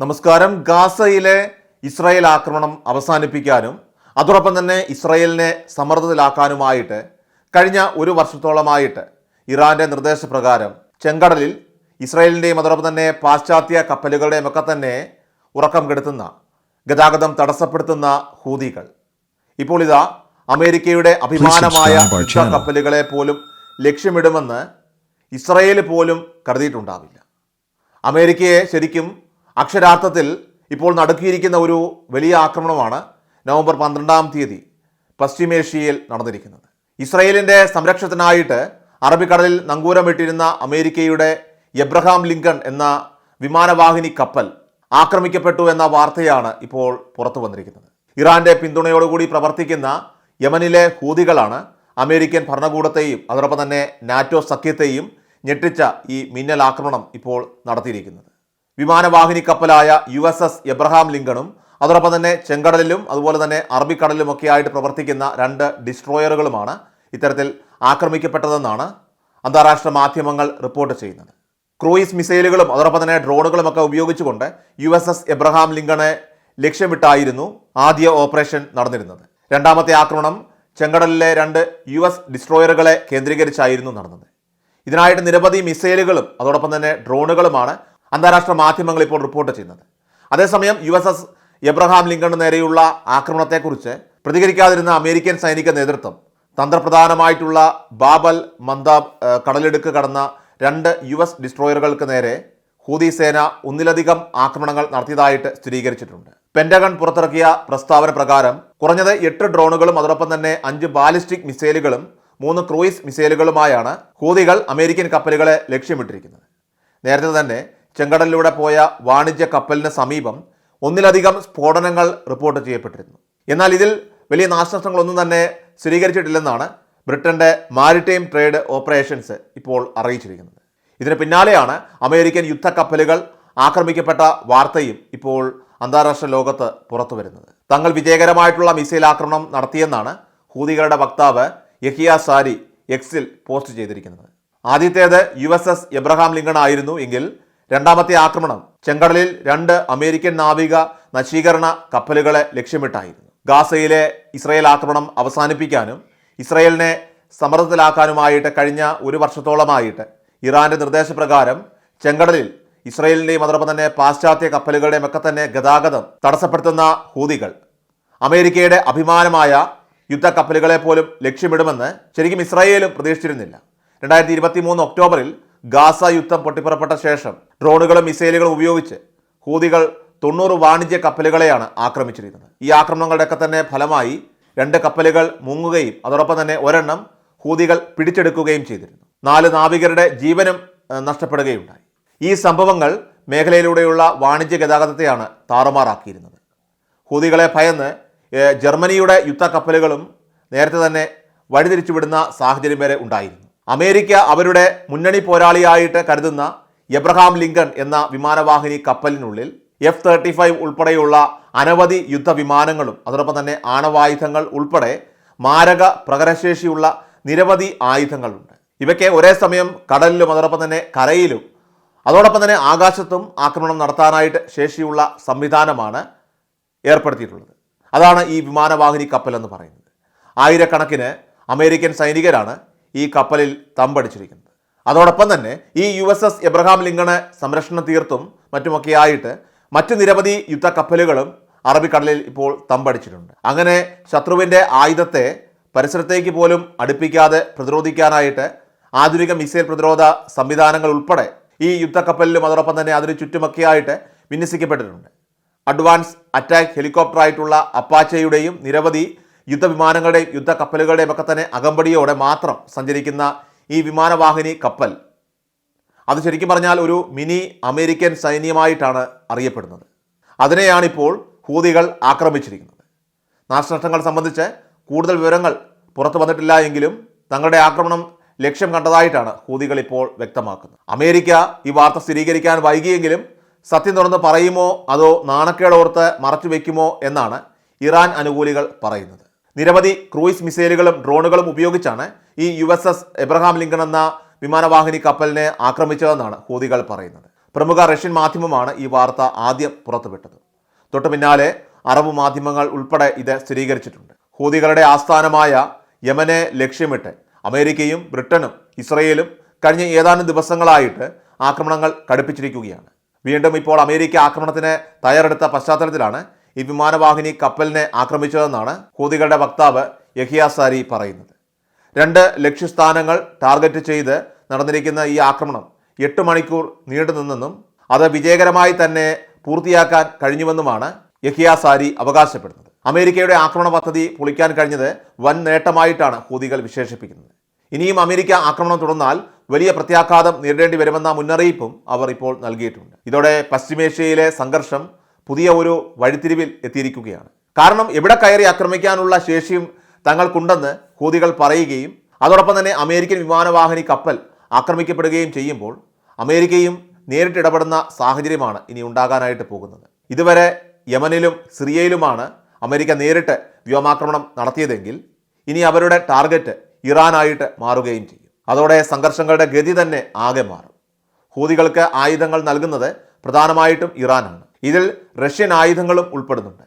നമസ്കാരം. ഗാസയിലെ ഇസ്രായേൽ ആക്രമണം അവസാനിപ്പിക്കാനും അതോടൊപ്പം തന്നെ ഇസ്രായേലിനെ സമ്മർദ്ദത്തിലാക്കാനുമായിട്ട് കഴിഞ്ഞ ഒരു വർഷത്തോളമായിട്ട് ഇറാന്റെ നിർദ്ദേശപ്രകാരം ചെങ്കടലിൽ ഇസ്രായേലിന്റെയും അതോടൊപ്പം തന്നെ പാശ്ചാത്യ കപ്പലുകളുടെയും ഒക്കെ തന്നെ ഉറക്കം കെടുത്തുന്ന ഗതാഗതം തടസ്സപ്പെടുത്തുന്ന ഹൂതികൾ. ഇപ്പോൾ ഇതാ അമേരിക്കയുടെ അഭിമാനമായ. കപ്പലുകളെ പോലും ലക്ഷ്യമിടുമെന്ന് ഇസ്രയേൽ പോലും കരുതിയിട്ടുണ്ടാവില്ല. അമേരിക്കയെ ശരിക്കും അക്ഷരാർത്ഥത്തിൽ ഇപ്പോൾ നടക്കിയിരിക്കുന്ന ഒരു വലിയ ആക്രമണമാണ് നവംബർ പന്ത്രണ്ടാം തീയതി പശ്ചിമേഷ്യയിൽ നടന്നിരിക്കുന്നത്. ഇസ്രയേലിന്റെ സംരക്ഷണത്തിനായിട്ട് അറബിക്കടലിൽ നങ്കൂരമിട്ടിരുന്ന അമേരിക്കയുടെ എബ്രഹാം ലിങ്കൺ എന്ന വിമാനവാഹിനി കപ്പൽ ആക്രമിക്കപ്പെട്ടു എന്ന വാർത്തയാണ് ഇപ്പോൾ പുറത്തു വന്നിരിക്കുന്നത്. ഇറാന്റെ പിന്തുണയോടുകൂടി പ്രവർത്തിക്കുന്ന യമനിലെ ഹൂതികളാണ് അമേരിക്കൻ ഭരണകൂടത്തെയും അതോടൊപ്പം തന്നെ നാറ്റോ സഖ്യത്തെയും ഞെട്ടിച്ച ഈ മിന്നൽ ആക്രമണം ഇപ്പോൾ നടത്തിയിരിക്കുന്നത്. വിമാനവാഹിനി കപ്പലായ യു എസ് എസ് എബ്രഹാം ലിങ്കണും അതോടൊപ്പം തന്നെ ചെങ്കടലിലും അതുപോലെ തന്നെ അറബിക്കടലിലും ഒക്കെ ആയിട്ട് പ്രവർത്തിക്കുന്ന രണ്ട് ഡിസ്ട്രോയറുകളുമാണ് ഇത്തരത്തിൽ ആക്രമിക്കപ്പെട്ടതെന്നാണ് അന്താരാഷ്ട്ര മാധ്യമങ്ങൾ റിപ്പോർട്ട് ചെയ്യുന്നത്. ക്രൂയിസ് മിസൈലുകളും അതോടൊപ്പം തന്നെ ഡ്രോണുകളും ഒക്കെ ഉപയോഗിച്ചുകൊണ്ട് യു എസ് എസ് എബ്രഹാം ലിങ്കണെ ലക്ഷ്യമിട്ടായിരുന്നു ആദ്യ ഓപ്പറേഷൻ നടന്നിരുന്നത്. രണ്ടാമത്തെ ആക്രമണം ചെങ്കടലിലെ രണ്ട് യു എസ് ഡിസ്ട്രോയറുകളെ കേന്ദ്രീകരിച്ചായിരുന്നു നടന്നത്. ഇതിനായിട്ട് നിരവധി മിസൈലുകളും അതോടൊപ്പം തന്നെ ഡ്രോണുകളുമാണ് അന്താരാഷ്ട്ര മാധ്യമങ്ങൾ ഇപ്പോൾ റിപ്പോർട്ട് ചെയ്യുന്നത്. അതേസമയം യു എസ് എസ് എബ്രഹാം ലിങ്കണിന് നേരെയുള്ള ആക്രമണത്തെക്കുറിച്ച് പ്രതികരിക്കാതിരുന്ന അമേരിക്കൻ സൈനിക നേതൃത്വം തന്ത്രപ്രധാനമായിട്ടുള്ള ബാബൽ മന്ദാബ് കടലെടുക്ക് കടന്ന രണ്ട് യു എസ് ഡിസ്ട്രോയറുകൾക്ക് നേരെ ഹൂതി സേന ഒന്നിലധികം ആക്രമണങ്ങൾ നടത്തിയതായിട്ട് സ്ഥിരീകരിച്ചിട്ടുണ്ട്. പെന്റഗൺ പുറത്തിറക്കിയ പ്രസ്താവന പ്രകാരം കുറഞ്ഞത് എട്ട് ഡ്രോണുകളും അതോടൊപ്പം തന്നെ അഞ്ച് ബാലിസ്റ്റിക് മിസൈലുകളും മൂന്ന് ക്രൂയിസ് മിസൈലുകളുമായാണ് ഹൂതികൾ അമേരിക്കൻ കപ്പലുകളെ ലക്ഷ്യമിട്ടിരിക്കുന്നത്. നേരത്തെ തന്നെ ചെങ്കടലിലൂടെ പോയ വാണിജ്യ കപ്പലിന് സമീപം ഒന്നിലധികം സ്ഫോടനങ്ങൾ റിപ്പോർട്ട് ചെയ്യപ്പെട്ടിരുന്നു. എന്നാൽ ഇതിൽ വലിയ നാശനഷ്ടങ്ങളൊന്നും തന്നെ സ്ഥിരീകരിച്ചിട്ടില്ലെന്നാണ് ബ്രിട്ടന്റെ മാരിടൈം ട്രേഡ് ഓപ്പറേഷൻസ് ഇപ്പോൾ അറിയിച്ചിരിക്കുന്നത്. ഇതിന് പിന്നാലെയാണ് അമേരിക്കൻ യുദ്ധക്കപ്പലുകൾ ആക്രമിക്കപ്പെട്ട വാർത്തയും ഇപ്പോൾ അന്താരാഷ്ട്ര ലോകത്ത് പുറത്തു വരുന്നത് തങ്ങൾ വിജയകരമായിട്ടുള്ള മിസൈൽ ആക്രമണം നടത്തിയെന്നാണ് ഹൂതികളുടെ വക്താവ് യഹിയ സാരി എക്സിൽ പോസ്റ്റ് ചെയ്തിരിക്കുന്നത്. ആദ്യത്തേത് U S S Abraham Lincoln ആയിരുന്നു എങ്കിൽ രണ്ടാമത്തെ ആക്രമണം ചെങ്കടലിൽ രണ്ട് അമേരിക്കൻ നാവിക നശീകരണ കപ്പലുകളെ ലക്ഷ്യമിട്ടായിരുന്നു. ഗാസയിലെ ഇസ്രയേൽ ആക്രമണം അവസാനിപ്പിക്കാനും ഇസ്രയേലിനെ സമ്മർദ്ദത്തിലാക്കാനുമായിട്ട് കഴിഞ്ഞ ഒരു വർഷത്തോളമായിട്ട് ഇറാന്റെ നിർദ്ദേശപ്രകാരം ചെങ്കടലിൽ ഇസ്രയേലിന്റെയും അതോടൊപ്പം തന്നെ പാശ്ചാത്യ കപ്പലുകളുടെയും ഒക്കെ തന്നെ ഗതാഗതം തടസ്സപ്പെടുത്തുന്ന ഹൂതികൾ അമേരിക്കയുടെ അഭിമാനമായ യുദ്ധക്കപ്പലുകളെ പോലും ലക്ഷ്യമിടുമെന്ന് ശരിക്കും ഇസ്രായേലും പ്രതീക്ഷിച്ചിരുന്നില്ല. രണ്ടായിരത്തി ഇരുപത്തി മൂന്ന് ഒക്ടോബറിൽ ഗാസ യുദ്ധം പൊട്ടിപ്പുറപ്പെട്ട ശേഷം ഡ്രോണുകളും മിസൈലുകളും ഉപയോഗിച്ച് ഹൂതികൾ തൊണ്ണൂറ് വാണിജ്യ കപ്പലുകളെയാണ് ആക്രമിച്ചിരിക്കുന്നത്. ഈ ആക്രമണങ്ങളുടെയൊക്കെ തന്നെ ഫലമായി രണ്ട് കപ്പലുകൾ മുങ്ങുകയും അതോടൊപ്പം തന്നെ ഒരെണ്ണം ഹൂതികൾ പിടിച്ചെടുക്കുകയും ചെയ്തിരുന്നു. നാല് നാവികരുടെ ജീവനും നഷ്ടപ്പെടുകയുണ്ടായി. ഈ സംഭവങ്ങൾ മേഖലയിലൂടെയുള്ള വാണിജ്യ ഗതാഗതത്തെയാണ് താറുമാറാക്കിയിരുന്നത്. ഹൂതികളെ ഭയന്ന് ജർമ്മനിയുടെ യുദ്ധ കപ്പലുകളും നേരത്തെ തന്നെ വഴിതിരിച്ചുവിടുന്ന സാഹചര്യം വരെ ഉണ്ടായിരുന്നു. അമേരിക്ക അവരുടെ മുന്നണി പോരാളിയായിട്ട് കരുതുന്ന എബ്രഹാം ലിങ്കൺ എന്ന വിമാനവാഹിനി കപ്പലിനുള്ളിൽ എഫ് തേർട്ടി ഫൈവ് ഉൾപ്പെടെയുള്ള അനവധി യുദ്ധവിമാനങ്ങളും അതോടൊപ്പം തന്നെ ആണവായുധങ്ങൾ ഉൾപ്പെടെ മാരക പ്രകടശേഷിയുള്ള നിരവധി ആയുധങ്ങളുണ്ട്. ഇവയ്ക്ക് ഒരേ സമയം കടലിലും അതോടൊപ്പം തന്നെ കരയിലും അതോടൊപ്പം തന്നെ ആകാശത്തും ആക്രമണം നടത്താനായിട്ട് ശേഷിയുള്ള സംവിധാനമാണ് ഏർപ്പെടുത്തിയിട്ടുള്ളത്. അതാണ് ഈ വിമാനവാഹിനി കപ്പൽ എന്ന് പറയുന്നത്. ആയിരക്കണക്കിന് അമേരിക്കൻ സൈനികരാണ് ഈ കപ്പലിൽ തമ്പടിച്ചിരിക്കുന്നത്. അതോടൊപ്പം തന്നെ ഈ യു എസ് എസ് എബ്രഹാം ലിങ്കണ് സംരക്ഷണ തീർത്തും മറ്റുമൊക്കെയായിട്ട് മറ്റ് നിരവധി യുദ്ധക്കപ്പലുകളും അറബിക്കടലിൽ ഇപ്പോൾ തമ്പടിച്ചിട്ടുണ്ട്. അങ്ങനെ ശത്രുവിന്റെ ആയുധത്തെ പരിസരത്തേക്ക് പോലും അടുപ്പിക്കാതെ പ്രതിരോധിക്കാനായിട്ട് ആധുനിക മിസൈൽ പ്രതിരോധ സംവിധാനങ്ങൾ ഉൾപ്പെടെ ഈ യുദ്ധക്കപ്പലിലും അതോടൊപ്പം തന്നെ അതിന് ചുറ്റുമൊക്കെയായിട്ട് വിന്യസിക്കപ്പെട്ടിട്ടുണ്ട്. അഡ്വാൻസ് അറ്റാക്ക് ഹെലികോപ്റ്റർ ആയിട്ടുള്ള അപ്പാച്ചയുടെയും നിരവധി യുദ്ധവിമാനങ്ങളുടെയും യുദ്ധക്കപ്പലുകളുടെയും ഒക്കെ തന്നെ അകമ്പടിയോടെ മാത്രം സഞ്ചരിക്കുന്ന ഈ വിമാനവാഹിനി കപ്പൽ. അത് ശരിക്കും പറഞ്ഞാൽ ഒരു മിനി അമേരിക്കൻ സൈന്യമായിട്ടാണ് അറിയപ്പെടുന്നത്. അതിനെയാണിപ്പോൾ ഹൂതികൾ ആക്രമിച്ചിരിക്കുന്നത്. നാശനഷ്ടങ്ങൾ സംബന്ധിച്ച് കൂടുതൽ വിവരങ്ങൾ പുറത്തു വന്നിട്ടില്ല എങ്കിലും തങ്ങളുടെ ആക്രമണം ലക്ഷ്യം കണ്ടതായിട്ടാണ് ഹൂതികൾ ഇപ്പോൾ വ്യക്തമാക്കുന്നത്. അമേരിക്ക ഈ വാർത്ത സ്ഥിരീകരിക്കാൻ വൈകിയെങ്കിലും സത്യം തുറന്ന് പറയുമോ അതോ നാണക്കേടോർത്ത് മറച്ചു വയ്ക്കുമോ എന്നാണ് ഇറാൻ അനുകൂലികൾ പറയുന്നത്. നിരവധി ക്രൂയിസ് മിസൈലുകളും ഡ്രോണുകളും ഉപയോഗിച്ചാണ് ഈ U S S Abraham Lincoln എന്ന വിമാനവാഹിനി കപ്പലിനെ ആക്രമിച്ചതെന്നാണ് ഹൂതികൾ പറയുന്നത്. പ്രമുഖ റഷ്യൻ മാധ്യമമാണ് ഈ വാർത്ത ആദ്യം പുറത്തുവിട്ടത്. തൊട്ടു പിന്നാലെ അറബ് മാധ്യമങ്ങൾ ഉൾപ്പെടെ ഇത് സ്ഥിരീകരിച്ചിട്ടുണ്ട്. ഹൂതികളുടെ ആസ്ഥാനമായ യമനെ ലക്ഷ്യമിട്ട് അമേരിക്കയും ബ്രിട്ടനും ഇസ്രയേലും കഴിഞ്ഞ ഏതാനും ദിവസങ്ങളായിട്ട് ആക്രമണങ്ങൾ കടുപ്പിച്ചിരിക്കുകയാണ്. വീണ്ടും ഇപ്പോൾ അമേരിക്ക ആക്രമണത്തിന് തയ്യാറെടുത്ത പശ്ചാത്തലത്തിലാണ് ഈ വിമാനവാഹിനി കപ്പലിനെ ആക്രമിച്ചതെന്നാണ് ഹൂതികളുടെ വക്താവ് യഹിയ സാരി പറയുന്നത്. രണ്ട് ലക്ഷ്യസ്ഥാനങ്ങൾ ടാർഗറ്റ് ചെയ്ത് നടന്നിരിക്കുന്ന ഈ ആക്രമണം എട്ട് മണിക്കൂർ നീണ്ടുനിന്നെന്നും അത് വിജയകരമായി തന്നെ പൂർത്തിയാക്കാൻ കഴിഞ്ഞുവെന്നുമാണ് യഹിയ സാരി അവകാശപ്പെടുന്നത്. അമേരിക്കയുടെ ആക്രമണ പദ്ധതി പൊളിക്കാൻ കഴിഞ്ഞത് വൻ നേട്ടമായിട്ടാണ് ഹൂതികൾ വിശേഷിപ്പിക്കുന്നത്. ഇനിയും അമേരിക്ക ആക്രമണം തുടർന്നാൽ വലിയ പ്രത്യാഘാതം നേരിടേണ്ടി വരുമെന്ന മുന്നറിയിപ്പും അവർ ഇപ്പോൾ നൽകിയിട്ടുണ്ട്. ഇതോടെ പശ്ചിമേഷ്യയിലെ സംഘർഷം പുതിയ ഒരു വഴിത്തിരിവിൽ എത്തിയിരിക്കുകയാണ്. കാരണം എവിടെ കയറി ആക്രമിക്കാനുള്ള ശേഷിയും തങ്ങൾക്കുണ്ടെന്ന് ഹൂതികൾ പറയുകയും അതോടൊപ്പം തന്നെ അമേരിക്കൻ വിമാനവാഹിനി കപ്പൽ ആക്രമിക്കപ്പെടുകയും ചെയ്യുമ്പോൾ അമേരിക്കയും നേരിട്ട് ഇടപെടുന്ന സാഹചര്യമാണ് ഇനി ഉണ്ടാകാനായിട്ട് പോകുന്നത്. ഇതുവരെ യമനിലും സിറിയയിലുമാണ് അമേരിക്ക നേരിട്ട് വ്യോമാക്രമണം നടത്തിയതെങ്കിൽ ഇനി അവരുടെ ടാർഗറ്റ് ഇറാനായിട്ട് മാറുകയും ചെയ്യും. അതോടെ സംഘർഷങ്ങളുടെ ഗതി തന്നെ ആകെ മാറും. ഹൂതികൾക്ക് ആയുധങ്ങൾ നൽകുന്നത് പ്രധാനമായിട്ടും ഇറാനാണ്. ഇതിൽ റഷ്യൻ ആയുധങ്ങളും ഉൾപ്പെടുന്നുണ്ട്.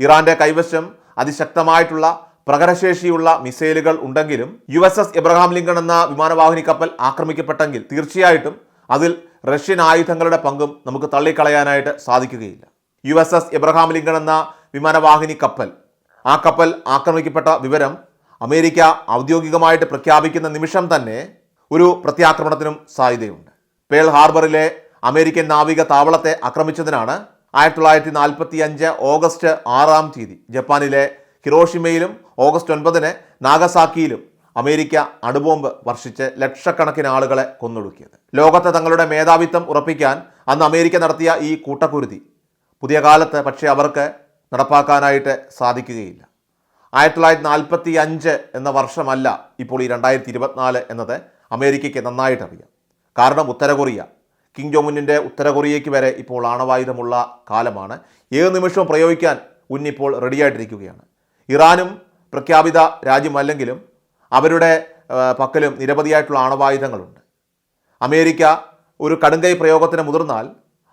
ഇറാന്റെ കൈവശം അതിശക്തമായിട്ടുള്ള പ്രകടശേഷിയുള്ള മിസൈലുകൾ ഉണ്ടെങ്കിലും U S S Abraham Lincoln എന്ന വിമാനവാഹിനി കപ്പൽ ആക്രമിക്കപ്പെട്ടെങ്കിൽ തീർച്ചയായിട്ടും അതിൽ റഷ്യൻ ആയുധങ്ങളുടെ പങ്കും നമുക്ക് തള്ളിക്കളയാനായിട്ട് സാധിക്കുകയില്ല. U S S Abraham Lincoln എന്ന വിമാനവാഹിനി കപ്പൽ ആ കപ്പൽ ആക്രമിക്കപ്പെട്ട വിവരം അമേരിക്ക ഔദ്യോഗികമായിട്ട് പ്രഖ്യാപിക്കുന്ന നിമിഷം തന്നെ ഒരു പ്രത്യാക്രമണത്തിനും സാധ്യതയുണ്ട്. പേൾ ഹാർബറിലെ അമേരിക്കൻ നാവിക താവളത്തെ ആക്രമിച്ചതിനാണ് ആയിരത്തി തൊള്ളായിരത്തി നാൽപ്പത്തി അഞ്ച് ഓഗസ്റ്റ് ആറാം തീയതി ജപ്പാനിലെ ഹിറോഷിമയിലും ഓഗസ്റ്റ് ഒൻപതിന് നാഗസാക്കിയിലും അമേരിക്ക അണുബോംബ് വർഷിച്ച് ലക്ഷക്കണക്കിന് ആളുകളെ കൊന്നൊടുക്കിയത്. ലോകത്തെ തങ്ങളുടെ മേധാവിത്വം ഉറപ്പിക്കാൻ അന്ന് അമേരിക്ക നടത്തിയ ഈ കൂട്ടക്കുരുതി പുതിയ കാലത്ത് പക്ഷേ അവർക്ക് നടപ്പാക്കാനായിട്ട് സാധിക്കുകയില്ല. ആയിരത്തി തൊള്ളായിരത്തി നാൽപ്പത്തി അഞ്ച് എന്ന വർഷമല്ല ഇപ്പോൾ ഈ രണ്ടായിരത്തി ഇരുപത്തിനാല് എന്നത് അമേരിക്കയ്ക്ക് നന്നായിട്ടറിയാം. കാരണം ഉത്തര കൊറിയ കിങ് ജോമുന്നിന്റെ ഉത്തര കൊറിയയ്ക്ക് വരെ ഇപ്പോൾ ആണവായുധമുള്ള കാലമാണ്. ഏത് നിമിഷവും പ്രയോഗിക്കാൻ ഉന്നിപ്പോൾ റെഡിയായിട്ടിരിക്കുകയാണ്. ഇറാനും പ്രഖ്യാപിത രാജ്യമല്ലെങ്കിലും അവരുടെ പക്കലും നിരവധിയായിട്ടുള്ള ആണവായുധങ്ങളുണ്ട്. അമേരിക്ക ഒരു കടുങ്കൈ പ്രയോഗത്തിന് മുതിർന്നാൽ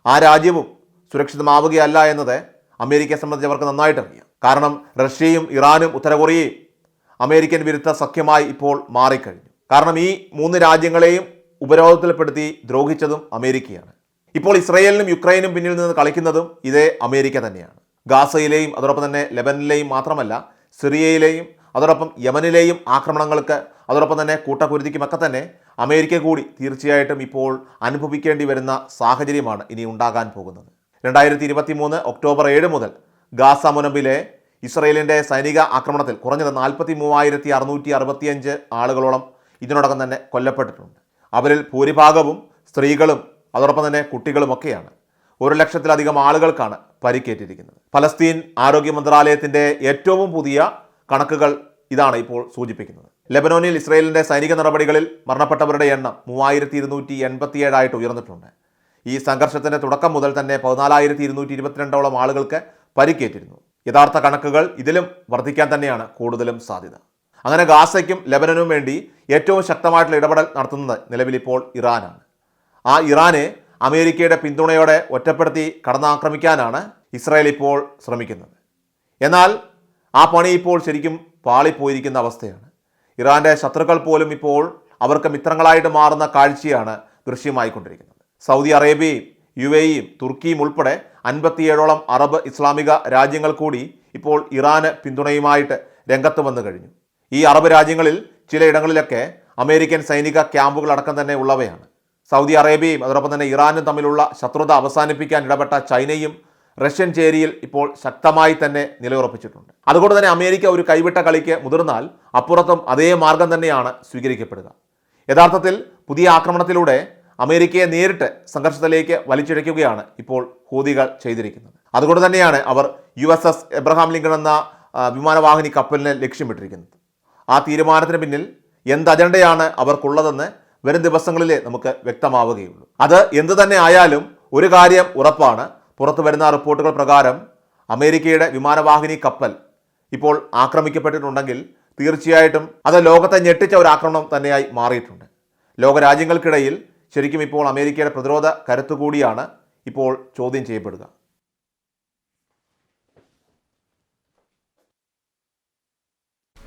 ആ രാജ്യവും സുരക്ഷിതമാവുകയല്ല എന്നത് അമേരിക്കയെ സംബന്ധിച്ച് അവർക്ക് നന്നായിട്ട് അറിയാം കാരണം റഷ്യയും ഇറാനും ഉത്തര കൊറിയയും അമേരിക്കൻ വിരുദ്ധ സഖ്യമായി ഇപ്പോൾ മാറിക്കഴിഞ്ഞു. കാരണം ഈ മൂന്ന് രാജ്യങ്ങളെയും ഉപരോധത്തിൽപ്പെടുത്തി ദ്രോഹിച്ചതും അമേരിക്കയാണ്. ഇപ്പോൾ ഇസ്രയേലിനും യുക്രൈനും പിന്നിൽ നിന്ന് കളിക്കുന്നതും ഇതേ അമേരിക്ക തന്നെയാണ്. ഗാസയിലെയും അതോടൊപ്പം തന്നെ ലെബനിലെയും മാത്രമല്ല സിറിയയിലെയും അതോടൊപ്പം യമനിലെയും ആക്രമണങ്ങൾക്ക് അതോടൊപ്പം തന്നെ കൂട്ടക്കുരുതിക്കുമൊക്കെ തന്നെ അമേരിക്ക കൂടി തീർച്ചയായിട്ടും ഇപ്പോൾ അനുഭവിക്കേണ്ടി വരുന്ന സാഹചര്യമാണ് ഇനി ഉണ്ടാകാൻ പോകുന്നത്. രണ്ടായിരത്തി ഇരുപത്തി മൂന്ന് ഒക്ടോബർ ഏഴ് മുതൽ ഗാസ മുനമ്പിലെ ഇസ്രയേലിന്റെ സൈനിക ആക്രമണത്തിൽ കുറഞ്ഞത് നാൽപ്പത്തി മൂവായിരത്തി അറുന്നൂറ്റി അറുപത്തിയഞ്ച് ആളുകളോളം ഇതിനോടകം തന്നെ കൊല്ലപ്പെട്ടിട്ടുണ്ട്. അവരിൽ ഭൂരിഭാഗവും സ്ത്രീകളും അതോടൊപ്പം തന്നെ കുട്ടികളുമൊക്കെയാണ്. ഒരു ലക്ഷത്തിലധികം ആളുകൾക്കാണ് പരിക്കേറ്റിരിക്കുന്നത്. ഫലസ്തീൻ ആരോഗ്യ മന്ത്രാലയത്തിന്റെ ഏറ്റവും പുതിയ കണക്കുകൾ ഇതാണ് ഇപ്പോൾ സൂചിപ്പിക്കുന്നത്. ലെബനോനിൽ ഇസ്രയേലിന്റെ സൈനിക നടപടികളിൽ മരണപ്പെട്ടവരുടെ എണ്ണം മൂവായിരത്തി ഇരുന്നൂറ്റി എൺപത്തിയേഴായിട്ട് ഉയർന്നിട്ടുണ്ട്. ഈ സംഘർഷത്തിന്റെ തുടക്കം മുതൽ തന്നെ പതിനാലായിരത്തി ഇരുന്നൂറ്റി ഇരുപത്തിരണ്ടോളം ആളുകൾക്ക് പരിക്കേറ്റിരുന്നു. യഥാർത്ഥ കണക്കുകൾ ഇതിലും വർദ്ധിക്കാൻ തന്നെയാണ് കൂടുതലും സാധ്യത. അങ്ങനെ ഗാസയ്ക്കും ലബനനും വേണ്ടി ഏറ്റവും ശക്തമായിട്ടുള്ള ഇടപെടൽ നടത്തുന്നത് നിലവിലിപ്പോൾ ഇറാനാണ്. ആ ഇറാനെ അമേരിക്കയുടെ പിന്തുണയോടെ ഒറ്റപ്പെടുത്തി കടന്നാക്രമിക്കാനാണ് ഇസ്രായേൽ ഇപ്പോൾ ശ്രമിക്കുന്നത്. എന്നാൽ ആ പണി ഇപ്പോൾ ശരിക്കും പാളിപ്പോയിരിക്കുന്ന അവസ്ഥയാണ്. ഇറാന്റെ ശത്രുക്കൾ പോലും ഇപ്പോൾ അവർക്ക് മിത്രങ്ങളായിട്ട് മാറുന്ന കാഴ്ചയാണ് ദൃശ്യമായിക്കൊണ്ടിരിക്കുന്നത്. സൗദി അറേബ്യയും യു എയും തുർക്കിയും ഉൾപ്പെടെ അൻപത്തിയേഴോളം അറബ് ഇസ്ലാമിക രാജ്യങ്ങൾ കൂടി ഇപ്പോൾ ഇറാന് പിന്തുണയുമായിട്ട് രംഗത്ത് വന്നു കഴിഞ്ഞു. ഈ അറബ് രാജ്യങ്ങളിൽ ചിലയിടങ്ങളിലൊക്കെ അമേരിക്കൻ സൈനിക ക്യാമ്പുകൾ അടക്കം തന്നെ ഉള്ളവയാണ്. സൗദി അറേബ്യയും അതോടൊപ്പം തന്നെ ഇറാനും തമ്മിലുള്ള ശത്രുത അവസാനിപ്പിക്കാൻ ഇടപെട്ട ചൈനയും റഷ്യൻ ചേരിയിൽ ഇപ്പോൾ ശക്തമായി തന്നെ നിലയുറപ്പിച്ചിട്ടുണ്ട്. അതുകൊണ്ട് തന്നെ അമേരിക്ക ഒരു കൈവിട്ട കളിക്ക് മുതിർന്നാൽ അപ്പുറത്തും അതേ മാർഗം തന്നെയാണ് സ്വീകരിക്കപ്പെടുക. യഥാർത്ഥത്തിൽ പുതിയ ആക്രമണത്തിലൂടെ അമേരിക്കയെ നേരിട്ട് സംഘർഷത്തിലേക്ക് വലിച്ചിഴയ്ക്കുകയാണ് ഇപ്പോൾ ഹൂതികൾ ചെയ്തിരിക്കുന്നത്. അതുകൊണ്ട് തന്നെയാണ് അവർ യു എബ്രഹാം ലിങ്കൺ എന്ന വിമാനവാഹിനി കപ്പലിനെ ലക്ഷ്യമിട്ടിരിക്കുന്നത് ആ തീരുമാനത്തിന് പിന്നിൽ എന്ത് അജണ്ടയാണ് അവർക്കുള്ളതെന്ന് വരും ദിവസങ്ങളിലേ നമുക്ക് വ്യക്തമാവുകയുള്ളൂ. അത് എന്തു തന്നെ ആയാലും ഒരു കാര്യം ഉറപ്പാണ്. പുറത്തു വരുന്ന റിപ്പോർട്ടുകൾ പ്രകാരം അമേരിക്കയുടെ വിമാനവാഹിനി കപ്പൽ ഇപ്പോൾ ആക്രമിക്കപ്പെട്ടിട്ടുണ്ടെങ്കിൽ തീർച്ചയായിട്ടും അത് ലോകത്തെ ഞെട്ടിച്ച ഒരു ആക്രമണം തന്നെയായി മാറിയിട്ടുണ്ട്. ലോകരാജ്യങ്ങൾക്കിടയിൽ ശരിക്കും ഇപ്പോൾ അമേരിക്കയുടെ പ്രതിരോധ കരുത്തുകൂടിയാണ് ഇപ്പോൾ ചോദ്യം ചെയ്യപ്പെടുക.